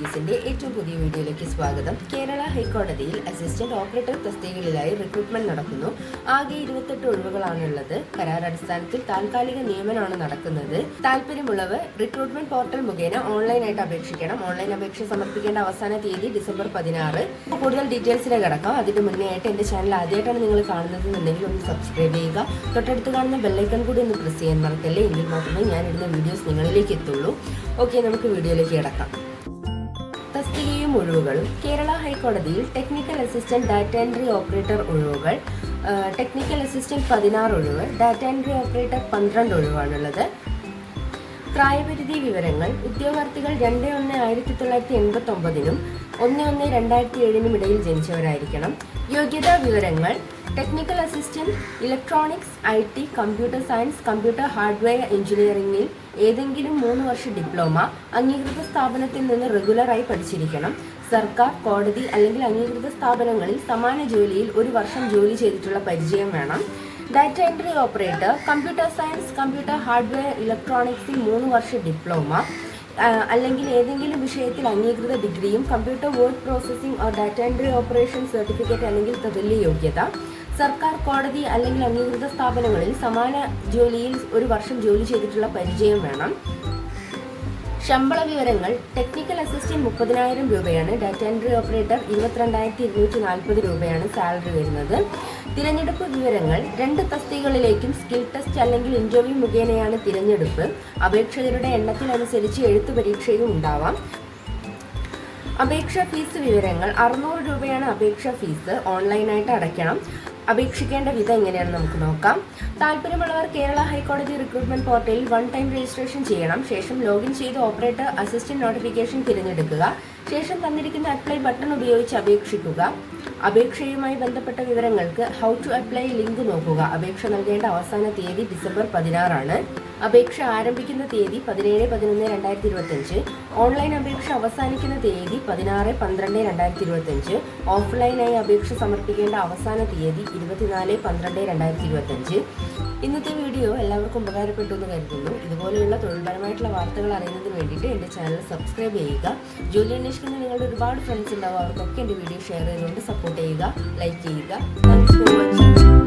ന്യൂസിന്റെ ഏറ്റവും പുതിയ വീഡിയോയിലേക്ക് സ്വാഗതം. കേരള ഹൈക്കോടതിയിൽ അസിസ്റ്റന്റ് ഓപ്പറേറ്റർ തസ്തികകളിലായി റിക്രൂട്ട്മെന്റ് നടക്കുന്നു. ആകെ ഇരുപത്തെട്ട് ഒഴിവുകളാണുള്ളത്. കരാർ അടിസ്ഥാനത്തിൽ താൽക്കാലിക നിയമനമാണ് നടക്കുന്നത്. താല്പര്യമുള്ളവർ റിക്രൂട്ട്മെന്റ് പോർട്ടൽ മുഖേന ഓൺലൈനായിട്ട് അപേക്ഷിക്കണം. ഓൺലൈൻ അപേക്ഷ സമർപ്പിക്കേണ്ട അവസാന തീയതി ഡിസംബർ പതിനാറ്. കൂടുതൽ ഡീറ്റെയിൽസിലേക്ക് കിടക്കാം. അതിന് മുന്നേ ആയിട്ട് എന്റെ ചാനൽ ആദ്യമായിട്ടാണ് നിങ്ങൾ കാണുന്നത് എന്നുണ്ടെങ്കിൽ ഒന്ന് സബ്സ്ക്രൈബ് ചെയ്യുക. തൊട്ടടുത്ത് കാണുന്ന ബെല്ലൈക്കൺ കൂടി ഒന്ന് പ്രസ് ചെയ്യാൻ മറക്കല്ലേ? എങ്കിൽ മാത്രമേ ഞാൻ ഇടുന്ന വീഡിയോസ് നിങ്ങളിലേക്ക് എത്തുള്ളൂ. ഓക്കെ നമുക്ക് വീഡിയോയിലേക്ക് കിടക്കാം. തസ്തികയും ഒഴിവുകളും കേരള ഹൈക്കോടതിയിൽ technical assistant data entry operator ഒഴിവുകൾ ടെക്നിക്കൽ അസിസ്റ്റന്റ് പതിനാറ് ഒഴിവ് ഡാറ്റ എൻട്രി ഓപ്പറേറ്റർ പന്ത്രണ്ട് ഒഴിവാണുള്ളത്. പ്രായപരിധി വിവരങ്ങൾ ഉദ്യോഗാർത്ഥികൾ രണ്ട് ഒന്ന് ആയിരത്തി തൊള്ളായിരത്തി എൺപത്തി ഒമ്പതിനും ഒന്ന് ഒന്ന് രണ്ടായിരത്തി ഏഴിനും ഇടയിൽ ജനിച്ചവരായിരിക്കണം. യോഗ്യതാ വിവരങ്ങൾ technical assistant electronics I T computer science computer hardware എഞ്ചിനീയറിംഗിൽ ഏതെങ്കിലും മൂന്ന് വർഷ ഡിപ്ലോമ അംഗീകൃത സ്ഥാപനത്തിൽ നിന്ന് റെഗുലറായി പഠിച്ചിരിക്കണം. സർക്കാർ കോടതി അല്ലെങ്കിൽ അംഗീകൃത സ്ഥാപനങ്ങളിൽ സമാന ജോലിയിൽ ഒരു വർഷം ജോലി ചെയ്തിട്ടുള്ള പരിചയം വേണം. Data entry operator computer science computer hardware ഇലക്ട്രോണിക്സിൽ മൂന്ന് വർഷ ഡിപ്ലോമ അല്ലെങ്കിൽ ഏതെങ്കിലും വിഷയത്തിൽ അംഗീകൃത ഡിഗ്രിയും computer word processing or data entry operation certificate അല്ലെങ്കിൽ തതുല്യ യോഗ്യത സർക്കാർ കോടതി അല്ലെങ്കിൽ അംഗീകൃത സ്ഥാപനങ്ങളിൽ സമാന ജോലിയിൽ ഒരു വർഷം ജോലി ചെയ്തിട്ടുള്ള പരിചയം വേണം ശമ്പള വിവരങ്ങൾ ടെക്നിക്കൽ അസിസ്റ്റന്റ് മുപ്പതിനായിരം രൂപയാണ് ഡാറ്റ എൻട്രി ഓപ്പറേറ്റർ ഇരുപത്തിരണ്ടായിരത്തി ഇരുന്നൂറ്റി നാൽപ്പത് രൂപയാണ് സാലറി വരുന്നത്. തിരഞ്ഞെടുപ്പ് വിവരങ്ങൾ രണ്ട് തസ്തികകളിലേക്കും സ്കിൽ ടെസ്റ്റ് അല്ലെങ്കിൽ ഇന്റർവ്യൂ മുഖേനയാണ് തിരഞ്ഞെടുപ്പ്. അപേക്ഷകരുടെ എണ്ണത്തിനനുസരിച്ച് എഴുത്തു പരീക്ഷയും ഉണ്ടാവാം. അപേക്ഷാ ഫീസ് വിവരങ്ങൾ അറുന്നൂറ് രൂപയാണ് അപേക്ഷാ ഫീസ്. ഓൺലൈനായിട്ട് അടയ്ക്കണം. അപേക്ഷിക്കേണ്ട വിധം എങ്ങനെയാണെന്ന് നമുക്ക് നോക്കാം. താല്പര്യമുള്ളവർ കേരള ഹൈക്കോടതി റിക്രൂട്ട്മെന്റ് പോർട്ടലിൽ വൺ ടൈം രജിസ്ട്രേഷൻ ചെയ്യണം. ശേഷം ലോഗിൻ ചെയ്ത് ഓപ്പറേറ്റർ അസിസ്റ്റന്റ് നോട്ടിഫിക്കേഷൻ തിരഞ്ഞെടുക്കുക. ശേഷം തന്നിരിക്കുന്ന അപ്ലൈ ബട്ടൺ ഉപയോഗിച്ച് അപേക്ഷിക്കുക. അപേക്ഷയുമായി ബന്ധപ്പെട്ട വിവരങ്ങൾക്ക് ഹൗ ടു അപ്ലൈ ലിങ്ക് നോക്കുക. അപേക്ഷ നൽകേണ്ട അവസാന തീയതി ഡിസംബർ പതിനാറാണ്. അപേക്ഷ ആരംഭിക്കുന്ന തീയതി പതിനേഴ് പതിനൊന്ന് രണ്ടായിരത്തി ഇരുപത്തഞ്ച് ഓൺലൈൻ അപേക്ഷ അവസാനിക്കുന്ന തീയതി പതിനാറ് പന്ത്രണ്ട് രണ്ടായിരത്തി ഇരുപത്തഞ്ച് ഓഫ്ലൈനായി അപേക്ഷ സമർപ്പിക്കേണ്ട അവസാന തീയതി ഇരുപത്തിനാല് പന്ത്രണ്ട് രണ്ടായിരത്തി ഇരുപത്തഞ്ച് ഇന്നത്തെ വീഡിയോ എല്ലാവർക്കും ഉപകാരപ്പെട്ടു എന്ന് കരുതുന്നു. ഇതുപോലെയുള്ള തൊഴിൽപരമായിട്ടുള്ള വാർത്തകൾ അറിയുന്നതിന് വേണ്ടിയിട്ട് എന്റെ ചാനൽ സബ്സ്ക്രൈബ് ചെയ്യുക. ജോലി അന്വേഷിക്കുന്ന നിങ്ങളുടെ ഒരുപാട് ഫ്രണ്ട്സ് ഉണ്ടാവും. അവർക്കൊക്കെ എന്റെ വീഡിയോ ഷെയർ ചെയ്തുകൊണ്ട് സപ്പോർട്ട് ചെയ്യുക ലൈക്ക് ചെയ്യുക. Thanks for watching